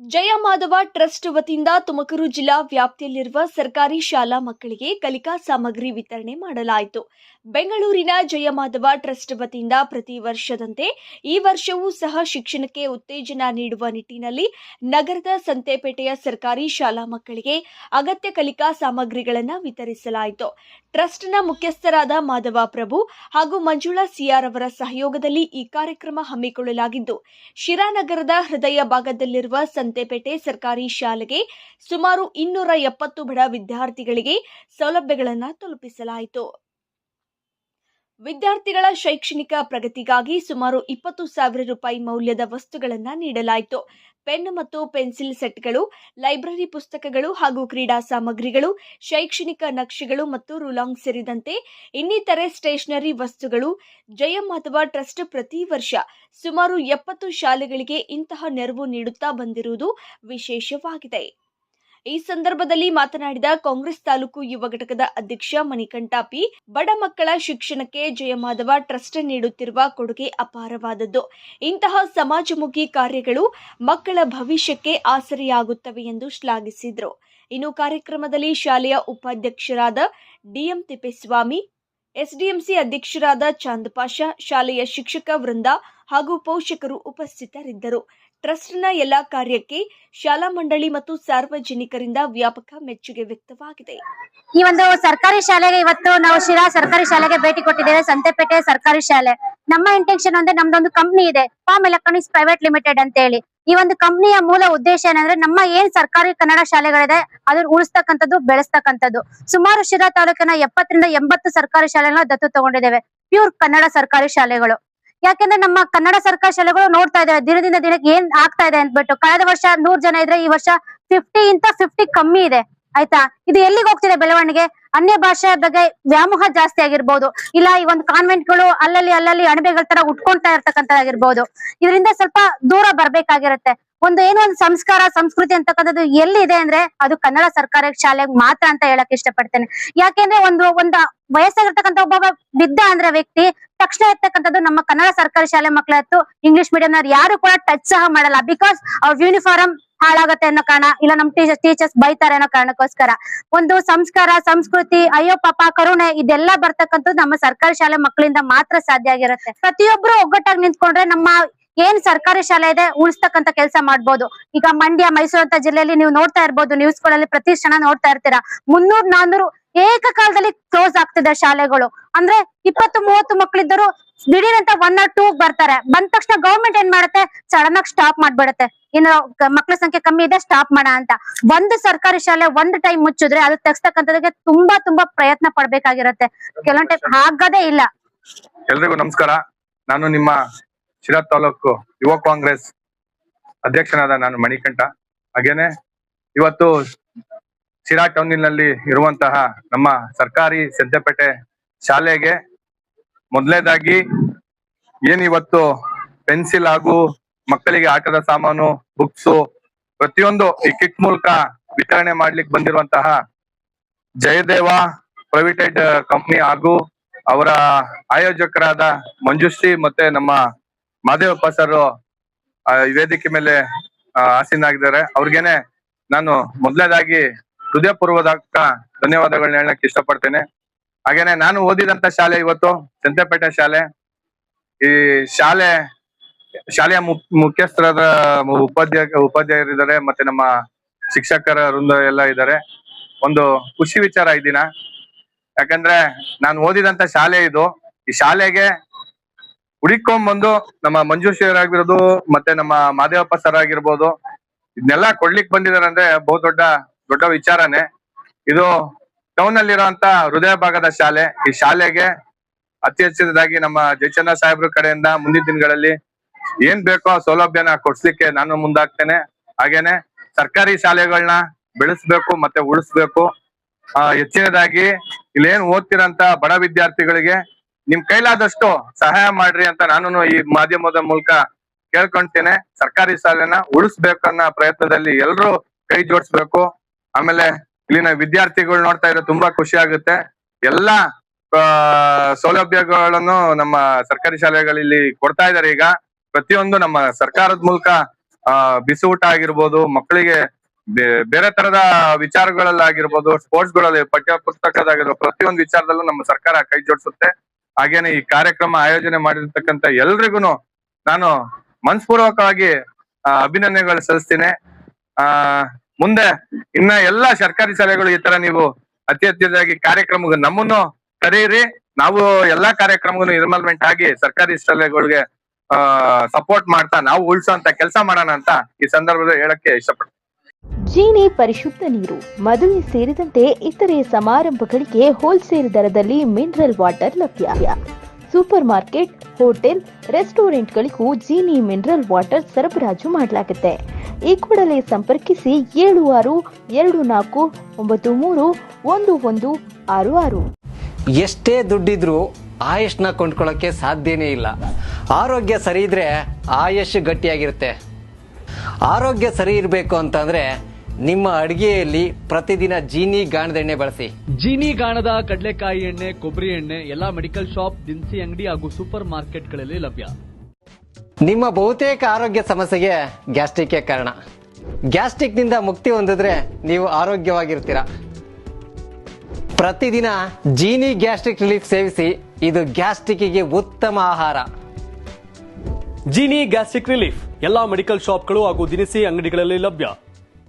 ಜಯ Madhava trust ವತಿಯಿಂದ ತುಮಕೂರು ಜಿಲ್ಲಾ ವ್ಯಾಪ್ತಿಯಲ್ಲಿರುವ ಸರ್ಕಾರಿ ಶಾಲಾ ಮಕ್ಕಳಿಗೆ ಕಲಿಕಾ ಸಾಮಗ್ರಿ ವಿತರಣೆ ಮಾಡಲಾಯಿತು. ಬೆಂಗಳೂರಿನ ಜಯಮಾಧವ ಟ್ರಸ್ಟ್ ವತಿಯಿಂದ ಪ್ರತಿ ವರ್ಷದಂತೆ ಈ ವರ್ಷವೂ ಸಹ ಶಿಕ್ಷಣಕ್ಕೆ ಉತ್ತೇಜನ ನೀಡುವ ನಿಟ್ಟಿನಲ್ಲಿ ನಗರದ ಸಂತೆಪೇಟೆಯ ಸರ್ಕಾರಿ ಶಾಲಾ ಮಕ್ಕಳಿಗೆ ಅಗತ್ಯ ಕಲಿಕಾ ಸಾಮಗ್ರಿಗಳನ್ನು ವಿತರಿಸಲಾಯಿತು. ಟ್ರಸ್ಟ್ನ ಮುಖ್ಯಸ್ಥರಾದ ಮಾಧವ ಪ್ರಭು ಹಾಗೂ ಮಂಜುಳಾ ಸಿಆರ್ ಅವರ ಸಹಯೋಗದಲ್ಲಿ ಈ ಕಾರ್ಯಕ್ರಮ ಹಮ್ಮಿಕೊಳ್ಳಲಾಗಿದ್ದು, ಶಿರಾನಗರದ ಹೃದಯ ಭಾಗದಲ್ಲಿರುವ ಸಂತೆಪೇಟೆ ಸರ್ಕಾರಿ ಶಾಲೆಗೆ ಸುಮಾರು ಇನ್ನೂರ ಎಪ್ಪತ್ತು ಬಡ ವಿದ್ಯಾರ್ಥಿಗಳಿಗೆ ಸೌಲಭ್ಯಗಳನ್ನು ತಲುಪಿಸಲಾಯಿತು. ವಿದ್ಯಾರ್ಥಿಗಳ ಶೈಕ್ಷಣಿಕ ಪ್ರಗತಿಗಾಗಿ ಸುಮಾರು ಇಪ್ಪತ್ತು ಸಾವಿರ ರೂಪಾಯಿ ಮೌಲ್ಯದ ವಸ್ತುಗಳನ್ನು ನೀಡಲಾಯಿತು. ಪೆನ್ ಮತ್ತು ಪೆನ್ಸಿಲ್ ಸೆಟ್ಗಳು, ಲೈಬ್ರರಿ ಪುಸ್ತಕಗಳು ಹಾಗೂ ಕ್ರೀಡಾ ಸಾಮಗ್ರಿಗಳು, ಶೈಕ್ಷಣಿಕ ನಕ್ಷೆಗಳು ಮತ್ತು ರುಲಾಂಗ್ ಸೇರಿದಂತೆ ಇನ್ನಿತರೆ ಸ್ಟೇಷನರಿ ವಸ್ತುಗಳು, ಜಯಂ ಅಥವಾ ಟ್ರಸ್ಟ್ ಪ್ರತಿ ವರ್ಷ ಸುಮಾರು ಎಪ್ಪತ್ತು ಶಾಲೆಗಳಿಗೆ ಇಂತಹ ನೆರವು ನೀಡುತ್ತಾ ಬಂದಿರುವುದು ವಿಶೇಷವಾಗಿದೆ. ಈ ಸಂದರ್ಭದಲ್ಲಿ ಮಾತನಾಡಿದ ಕಾಂಗ್ರೆಸ್ ತಾಲೂಕು ಯುವ ಘಟಕದ ಅಧ್ಯಕ್ಷ ಮಣಿಕಂಠ ಪಿ ಬಡ ಮಕ್ಕಳ ಶಿಕ್ಷಣಕ್ಕೆ ಜಯಮಾಧವ ಟ್ರಸ್ಟ್ ನೀಡುತ್ತಿರುವ ಕೊಡುಗೆ ಅಪಾರವಾದದ್ದು. ಇಂತಹ ಸಮಾಜಮುಖಿ ಕಾರ್ಯಗಳು ಮಕ್ಕಳ ಭವಿಷ್ಯಕ್ಕೆ ಆಸರೆಯಾಗುತ್ತವೆ ಎಂದು ಶ್ಲಾಘಿಸಿದರು. ಇನ್ನು ಕಾರ್ಯಕ್ರಮದಲ್ಲಿ ಶಾಲೆಯ ಉಪಾಧ್ಯಕ್ಷರಾದ ಡಿಎಂ ತಿಪ್ಪೇಸ್ವಾಮಿ ಎಸ್ಡಿಎಂಸಿ ಅಧ್ಯಕ್ಷರಾದ ಚಾಂದ್ ಪಾಷಾ, ಶಾಲೆಯ ಶಿಕ್ಷಕ ವೃಂದ ಹಾಗೂ ಪೋಷಕರು ಉಪಸ್ಥಿತರಿದ್ದರು. ಟ್ರಸ್ಟ್ನ ಎಲ್ಲ ಕಾರ್ಯಕ್ಕೆ ಶಾಲಾ ಮಂಡಳಿ ಮತ್ತು ಸಾರ್ವಜನಿಕರಿಂದ ವ್ಯಾಪಕ ಮೆಚ್ಚುಗೆ ವ್ಯಕ್ತವಾಗಿದೆ. ಈ ಒಂದು ಸರ್ಕಾರಿ ಶಾಲೆಗೆ ಇವತ್ತು ನಾವು ಶಿರಾ ಸರ್ಕಾರಿ ಶಾಲೆಗೆ ಭೇಟಿ ಕೊಟ್ಟಿದ್ದೇವೆ, ಸಂತೆಪೇಟೆ ಸರ್ಕಾರಿ ಶಾಲೆ. ನಮ್ಮ ಇಂಟೆನ್ಷನ್ ಅಂದ್ರೆ ನಮ್ದೊಂದು ಕಂಪ್ನಿ ಇದೆ ಫಾರ್ಮ್ ಎಲೆಕ್ಟ್ರಾನಿಕ್ಸ್ ಪ್ರೈವೇಟ್ ಲಿಮಿಟೆಡ್ ಅಂತ ಹೇಳಿ ಈ ಒಂದು ಕಂಪ್ನಿಯ ಮೂಲ ಉದ್ದೇಶ ಏನಂದ್ರೆ ನಮ್ಮ ಏನ್ ಸರ್ಕಾರಿ ಕನ್ನಡ ಶಾಲೆಗಳಿದೆ, ಅದನ್ನ ಉಳಿಸ್ತಕ್ಕಂಥದ್ದು, ಬೆಳೆಸ್ತಕ್ಕಂಥದ್ದು. ಸುಮಾರು ಶಿರಾ ತಾಲೂಕಿನ ಎಪ್ಪತ್ತರಿಂದ ಎಂಬತ್ತು ಸರ್ಕಾರಿ ಶಾಲೆಗಳನ್ನ ದತ್ತು ತಗೊಂಡಿದ್ದೇವೆ. ಪ್ಯೂರ್ ಕನ್ನಡ ಸರ್ಕಾರಿ ಶಾಲೆಗಳು. ಯಾಕೆಂದ್ರೆ ನಮ್ಮ ಕನ್ನಡ ಸರ್ಕಾರಿ ಶಾಲೆಗಳು ನೋಡ್ತಾ ದಿನ ದಿನದಿಂದ ದಿನಕ್ಕೆ ಏನ್ ಆಗ್ತಾ ಇದೆ ಅಂದ್ಬಿಟ್ಟು. ಕಳೆದ ವರ್ಷ ನೂರ್ ಜನ ಇದ್ರೆ ಈ ವರ್ಷ ಫಿಫ್ಟಿ ಇಂತ ಫಿಫ್ಟಿ ಕಮ್ಮಿ ಇದೆ. ಆಯ್ತಾ? ಇದು ಎಲ್ಲಿಗೆ ಹೋಗ್ತಿದೆ ಬೆಳವಣಿಗೆ? ಅನ್ಯ ಭಾಷೆ ಬಗ್ಗೆ ವ್ಯಾಮೋಹ ಜಾಸ್ತಿ ಆಗಿರ್ಬೋದು. ಇಲ್ಲ, ಈ ಒಂದು ಕಾನ್ವೆಂಟ್ಗಳು ಅಲ್ಲಲ್ಲಿ ಅಲ್ಲಲ್ಲಿ ಅಣಬೆಗಳ ತರ ಉಟ್ಕೊಂತಾ ಇರ್ತಕ್ಕಂಥದ್ದಾಗಿರ್ಬೋದು. ಇದರಿಂದ ಸ್ವಲ್ಪ ದೂರ ಬರ್ಬೇಕಾಗಿರುತ್ತೆ. ಒಂದು ಏನೋ ಒಂದು ಸಂಸ್ಕಾರ, ಸಂಸ್ಕೃತಿ ಅಂತಕ್ಕಂಥದ್ದು ಎಲ್ಲಿದೆ ಅಂದ್ರೆ ಅದು ಕನ್ನಡ ಸರ್ಕಾರಿ ಶಾಲೆಗೆ ಮಾತ್ರ ಅಂತ ಹೇಳಕ್ ಇಷ್ಟಪಡ್ತೇನೆ. ಯಾಕೆಂದ್ರೆ ಒಂದು ಒಂದು ವಯಸ್ಸಾಗಿರ್ತಕ್ಕಂಥ ಒಬ್ಬ ಬಿದ್ದ ಅಂದ್ರೆ ವ್ಯಕ್ತಿ, ತಕ್ಷಣ ಇರ್ತಕ್ಕಂಥದ್ದು ನಮ್ಮ ಕನ್ನಡ ಸರ್ಕಾರಿ ಶಾಲೆ ಮಕ್ಕಳ ಹತ್ತು ಇಂಗ್ಲಿಷ್ ಮೀಡಿಯಂ ಯಾರು ಕೂಡ ಟಚ್ ಸಹ ಮಾಡಲ್ಲ. ಬಿಕಾಸ್ ಅವ್ರ ಯೂನಿಫಾರ್ಮ್ ಹಾಳಾಗತ್ತೆ ಅನ್ನೋ ಕಾರಣ, ಇಲ್ಲ ನಮ್ ಟೀಚರ್ಸ್ ಟೀಚರ್ಸ್ ಬೈತಾರೆ ಅನ್ನೋ ಕಾರಣಕ್ಕೋಸ್ಕರ. ಒಂದು ಸಂಸ್ಕಾರ, ಸಂಸ್ಕೃತಿ, ಅಯ್ಯೋ ಪಾಪ, ಕರುಣೆ ಇದೆಲ್ಲ ಬರ್ತಕ್ಕಂಥದ್ದು ನಮ್ಮ ಸರ್ಕಾರಿ ಶಾಲೆ ಮಕ್ಕಳಿಂದ ಮಾತ್ರ ಸಾಧ್ಯ ಆಗಿರುತ್ತೆ. ಪ್ರತಿಯೊಬ್ರು ಒಗ್ಗಟ್ಟಾಗಿ ನಿಂತ್ಕೊಂಡ್ರೆ ನಮ್ಮ ಏನ್ ಸರ್ಕಾರಿ ಶಾಲೆ ಇದೆ ಉಳಿಸ್ತಕ್ಕಂತ ಕೆಲಸ ಮಾಡ್ಬೋದು. ಈಗ ಮಂಡ್ಯ ಮೈಸೂರು ಅಂತ ಜಿಲ್ಲೆಯಲ್ಲಿ ನೀವು ನೋಡ್ತಾ ಇರ್ಬೋದು ನ್ಯೂಸ್ಗಳಲ್ಲಿ ಪ್ರತಿ ಕ್ಷಣ ನೋಡ್ತಾ ಇರ್ತೀರಾ. ಮುನ್ನೂರ್ ನಾನ್ನೂರು ಏಕಕಾಲದಲ್ಲಿ ಕ್ಲೋಸ್ ಆಗ್ತಿದೆ ಶಾಲೆಗಳು. ಅಂದ್ರೆ ಇಪ್ಪತ್ತು ಮೂವತ್ತು ಮಕ್ಳಿದ್ದರು ದಿಢೀರ್ ಅಂತ ಒನ್ ಆರ್ ಟೂ ಬರ್ತಾರೆ. ಬಂದ ತಕ್ಷಣ ಗೌರ್ಮೆಂಟ್ ಏನ್ ಮಾಡುತ್ತೆ? ಸಡನ್ ಆಗಿ ಸ್ಟಾಪ್ ಮಾಡ್ಬಿಡುತ್ತೆ. ಇನ್ನು ಮಕ್ಕಳ ಮಕ್ಳ ಸಂಖ್ಯೆ ಕಮ್ಮಿ ಇದೆ ಸ್ಟಾಪ್ ಮಾಡ ಅಂತ. ಒಂದು ಸರ್ಕಾರಿ ಶಾಲೆ ಒಂದ್ ಟೈಮ್ ಮುಚ್ಚಿದ್ರೆ ಅದು ತೆಗ್ಸ್ತಕ್ಕಂಥದಕ್ಕೆ ತುಂಬಾ ತುಂಬಾ ಪ್ರಯತ್ನ ಪಡ್ಬೇಕಾಗಿರತ್ತೆ. ಕೆಲವೊಂದ್ ಟೈಮ್ ಆಗದೇ ಇಲ್ಲ. ಎಲ್ರಿಗೂ ನಮಸ್ಕಾರ. ನಾನು ನಿಮ್ಮ ಶಿರಾ ತಾಲೂಕು ಯುವ ಕಾಂಗ್ರೆಸ್ ಅಧ್ಯಕ್ಷನಾದ ನಾನು ಮಣಿಕಂಠ. ಹಾಗೇನೆ ಇವತ್ತು ಶಿರಾ ಟೌನಿನಲ್ಲಿ ಇರುವಂತಹ ನಮ್ಮ ಸರ್ಕಾರಿ ಸಿದ್ದಪೇಟೆ ಶಾಲೆಗೆ ಮೊದಲನೇದಾಗಿ ಏನಿವತ್ತು ಪೆನ್ಸಿಲ್ ಹಾಗೂ ಮಕ್ಕಳಿಗೆ ಆಟದ ಸಾಮಾನು ಬುಕ್ಸು ಪ್ರತಿಯೊಂದು ಈ ಕಿಟ್ ಮೂಲಕ ವಿತರಣೆ ಮಾಡ್ಲಿಕ್ಕೆ ಬಂದಿರುವಂತಹ ಜಯದೇವ ಪ್ರೈವೇಟೆಡ್ ಕಂಪ್ನಿ ಹಾಗೂ ಅವರ ಆಯೋಜಕರಾದ ಮಂಜುಶ್ರೀ ಮತ್ತೆ ನಮ್ಮ ಮಾದೇವಪ್ಪ ಸರ್ ವೇದಿಕೆ ಮೇಲೆ ಆ, ಆಸೀನಾಗಿದ್ದಾರೆ ಅವ್ರಿಗೇನೆ ನಾನು ಮೊದಲನೇದಾಗಿ ಹೃದಯಪೂರ್ವದ ಧನ್ಯವಾದಗಳನ್ನ ಹೇಳಕ್ ಇಷ್ಟಪಡ್ತೇನೆ. ಹಾಗೇನೆ ನಾನು ಓದಿದಂತ ಶಾಲೆ ಇವತ್ತು ಸಂತೆಪೇಟೆ ಶಾಲೆ. ಈ ಶಾಲೆ ಶಾಲೆಯ ಮುಖ್ಯಸ್ಥರಾದ ಉಪಾಧ್ಯಾಯ ಉಪಾಧ್ಯಾಯರಿದ್ದಾರೆ ಮತ್ತೆ ನಮ್ಮ ಶಿಕ್ಷಕರ ವೃಂದ ಎಲ್ಲ ಇದ್ದಾರೆ. ಒಂದು ಖುಷಿ ವಿಚಾರ ಈ ದಿನ. ಯಾಕಂದ್ರೆ ನಾನು ಓದಿದಂತ ಶಾಲೆ ಇದು. ಈ ಶಾಲೆಗೆ ಹುಡಿಕೊಂಡ್ ಬಂದು ನಮ್ಮ ಮಂಜುಶ್ರೀ ಆಗಿರೋದು ಮತ್ತೆ ನಮ್ಮ ಮಾದೇವಪ್ಪ ಸರ್ ಆಗಿರ್ಬೋದು, ಇದನ್ನೆಲ್ಲ ಕೊಡ್ಲಿಕ್ ಬಂದಿದ್ದಾರೆ ಅಂದ್ರೆ ಬಹು ದೊಡ್ಡ ದೊಡ್ಡ ವಿಚಾರನೆ. ಇದು ಟೌನ್ ಅಲ್ಲಿರುವಂತ ಹೃದಯ ಭಾಗದ ಶಾಲೆ. ಈ ಶಾಲೆಗೆ ಅತಿ ಹೆಚ್ಚಿನದಾಗಿ ನಮ್ಮ ಜಯಚಂದ್ರ ಸಾಹೇಬ್ರ ಕಡೆಯಿಂದ ಮುಂದಿನ ದಿನಗಳಲ್ಲಿ ಏನ್ ಬೇಕೋ ಆ ಸೌಲಭ್ಯನ ಕೊಡ್ಸ್ಲಿಕ್ಕೆ ನಾನು ಮುಂದಾಗ್ತೇನೆ. ಹಾಗೇನೆ ಸರ್ಕಾರಿ ಶಾಲೆಗಳನ್ನ ಬೆಳೆಸ್ಬೇಕು, ಮತ್ತೆ ಉಳಿಸ್ಬೇಕು. ಆ, ಹೆಚ್ಚಿನದಾಗಿ ಇಲ್ಲೇನ್ ಓದ್ತಿರಂತ ಬಡ ವಿದ್ಯಾರ್ಥಿಗಳಿಗೆ ನಿಮ್ ಕೈಲಾದಷ್ಟು ಸಹಾಯ ಮಾಡ್ರಿ ಅಂತ ನಾನು ಈ ಮಾಧ್ಯಮದ ಮೂಲಕ ಕೇಳ್ಕೊಂತೇನೆ. ಸರ್ಕಾರಿ ಶಾಲೆನ ಉಳಿಸ್ಬೇಕು ಅನ್ನೋ ಪ್ರಯತ್ನದಲ್ಲಿ ಎಲ್ರು ಕೈ ಜೋಡಿಸ್ಬೇಕು. ಆಮೇಲೆ ಇಲ್ಲಿನ ವಿದ್ಯಾರ್ಥಿಗಳು ನೋಡ್ತಾ ಇದ್ರೆ ತುಂಬಾ ಖುಷಿ ಆಗುತ್ತೆ. ಎಲ್ಲಾ ಸೌಲಭ್ಯಗಳನ್ನು ನಮ್ಮ ಸರ್ಕಾರಿ ಶಾಲೆಗಳಲ್ಲಿ ಕೊಡ್ತಾ ಇದಾರೆ ಈಗ. ಪ್ರತಿಯೊಂದು ನಮ್ಮ ಸರ್ಕಾರದ ಮೂಲಕ, ಆ ಬಿಸಿ ಊಟ ಆಗಿರ್ಬೋದು, ಮಕ್ಕಳಿಗೆ ಬೇರೆ ತರದ ವಿಚಾರಗಳಲ್ಲಾಗಿರ್ಬೋದು ಸ್ಪೋರ್ಟ್ಸ್ಗಳಲ್ಲಿ ಪಠ್ಯ ಪುಸ್ತಕದಾಗಿರ್ಬೋದು ಪ್ರತಿಯೊಂದು ವಿಚಾರದಲ್ಲೂ ನಮ್ಮ ಸರ್ಕಾರ ಕೈ ಜೋಡಿಸುತ್ತೆ. ಹಾಗೇನೆ ಈ ಕಾರ್ಯಕ್ರಮ ಆಯೋಜನೆ ಮಾಡಿರ್ತಕ್ಕಂಥ ಎಲ್ರಿಗೂ ನಾನು ಮನಸ್ಪೂರ್ವಕವಾಗಿ ಅಭಿನಂದನೆಗಳು ಸಲ್ಲಿಸ್ತೇನೆ. ಆ, ಮುಂದೆ ಇನ್ನ ಎಲ್ಲಾ ಸರ್ಕಾರಿ ಶಾಲೆಗಳು ಈ ತರ ನೀವು ಅತಿ ಅತ್ಯದಾಗಿ ಕಾರ್ಯಕ್ರಮ ನಮ್ಮನ್ನು ಕರೀರಿ ನಾವು ಎಲ್ಲಾ ಕಾರ್ಯಕ್ರಮಗೂ ಇನ್ವಾಲ್ವ್ಮೆಂಟ್ ಆಗಿ ಸರ್ಕಾರಿ ಶಾಲೆಗಳಿಗೆ ಸಪೋರ್ಟ್ ಮಾಡ್ತಾ ನಾವು ಉಳ್ಸೋಂತ ಕೆಲಸ ಮಾಡೋಣ ಅಂತ ಈ ಸಂದರ್ಭದಲ್ಲಿ ಹೇಳಕ್ಕೆ ಇಷ್ಟಪಡ್ತೀನಿ. ಜೀನಿ ಪರಿಶುದ್ಧ ನೀರು, ಮದುವೆ ಸೇರಿದಂತೆ ಇತರೆ ಸಮಾರಂಭಗಳಿಗೆ ಹೋಲ್ಸೇಲ್ ದರದಲ್ಲಿ ಮಿನರಲ್ ವಾಟರ್ ಲಭ್ಯ. ಸೂಪರ್ ಮಾರ್ಕೆಟ್, ಹೋಟೆಲ್, ರೆಸ್ಟೋರೆಂಟ್ಗಳಿಗೂ ಜೀನಿ ಮಿನರಲ್ ವಾಟರ್ ಸರಬರಾಜು ಮಾಡಲಾಗುತ್ತೆ. ಈ ಕೂಡಲೇ ಸಂಪರ್ಕಿಸಿ ಏಳು ಆರು ಎರಡು ನಾಲ್ಕು ಒಂಬತ್ತು ಮೂರು ಒಂದು ಒಂದು ಆರು ಆರು. ಎಷ್ಟೇ ದುಡ್ಡಿದ್ರೂ ಆಯುಷ್ನ ಕೊಂಡ್ಕೊಳ್ಳೋಕ್ಕೆ ಸಾಧ್ಯನೇ ಇಲ್ಲ. ಆರೋಗ್ಯ ಸರಿ ಇದ್ರೆ ಆಯುಷ್ ಗಟ್ಟಿಯಾಗಿರುತ್ತೆ. ಆರೋಗ್ಯ ಸರಿ ಇರಬೇಕು ಅಂತಂದ್ರೆ ನಿಮ್ಮ ಅಡಿಗೆಯಲ್ಲಿ ಪ್ರತಿದಿನ ಜೀನಿ ಗಾಣದ ಎಣ್ಣೆ ಬಳಸಿ. ಜೀನಿ ಗಾಣದ ಕಡಲೆಕಾಯಿ ಎಣ್ಣೆ ಕೊಬ್ಬರಿ ಎಣ್ಣೆ ಎಲ್ಲಾ ಮೆಡಿಕಲ್ ಶಾಪ್ ದಿನಸಿ ಅಂಗಡಿ ಹಾಗೂ ಸೂಪರ್ ಮಾರ್ಕೆಟ್ಗಳಲ್ಲಿ ಲಭ್ಯ. ನಿಮ್ಮ ಬಹುತೇಕ ಆರೋಗ್ಯ ಸಮಸ್ಯೆಗೆ ಗ್ಯಾಸ್ಟ್ರಿಕ್ ಕಾರಣ. ಗ್ಯಾಸ್ಟ್ರಿಕ್ನಿಂದ ಮುಕ್ತಿ ಹೊಂದಿದ್ರೆ ನೀವು ಆರೋಗ್ಯವಾಗಿರ್ತೀರ. ಪ್ರತಿದಿನ ಜೀನಿ ಗ್ಯಾಸ್ಟ್ರಿಕ್ ರಿಲೀಫ್ ಸೇವಿಸಿ ಇದು ಗ್ಯಾಸ್ಟ್ರಿಕ್ಗೆ ಉತ್ತಮ ಆಹಾರ. ಜೀನಿ ಗ್ಯಾಸ್ಟ್ರಿಕ್ ರಿಲೀಫ್ ಎಲ್ಲಾ ಮೆಡಿಕಲ್ ಶಾಪ್ಗಳು ಹಾಗೂ ದಿನಸಿ ಅಂಗಡಿಗಳಲ್ಲಿ ಲಭ್ಯ.